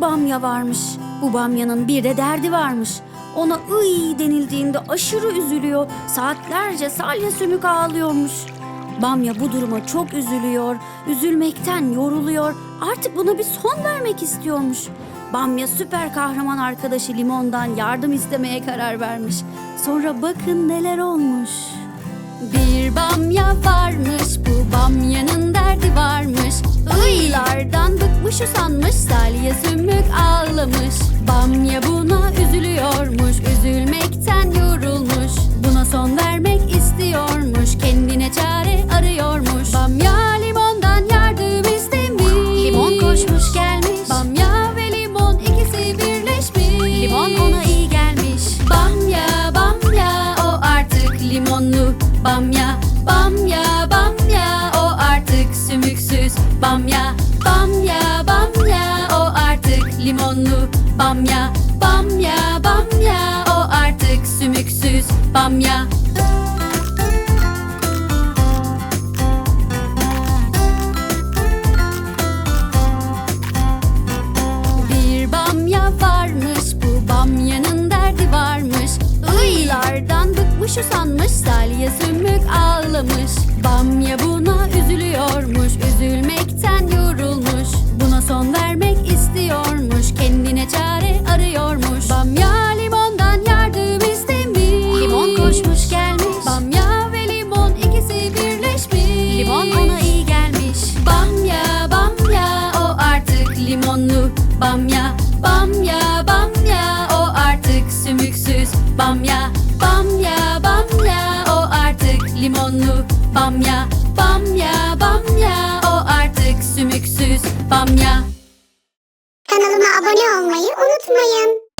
bamya varmış. Bu bamyanın bir de derdi varmış. Ona ıy denildiğinde aşırı üzülüyor. Saatlerce salya sümük ağlıyormuş. Bamya bu duruma çok üzülüyor. Üzülmekten yoruluyor. Artık buna bir son vermek istiyormuş. Bamya süper kahraman arkadaşı Limon'dan yardım istemeye karar vermiş. Sonra bakın neler olmuş. Bir bamya varmış, Bıkmış usanmış, salya sümük ağlamış. Bamya buna Bamya, bamya, o artık sümüksüz. Bamya. Bir bamya varmış bu bamyanın derdi varmış Iylardan bıkmış usanmış salya sümük ağlamış Bamya Koşmuş gelmiş. Bamya ve limon ikisi birleşmiş. Limon ona iyi gelmiş. Bamya bamya o artık limonlu. Bamya bamya bamya o artık sümüksüz. Bamya bamya bamya o artık limonlu. Bamya bamya bamya o artık sümüksüz. Bamya. Kanalıma abone olmayı unutmayın.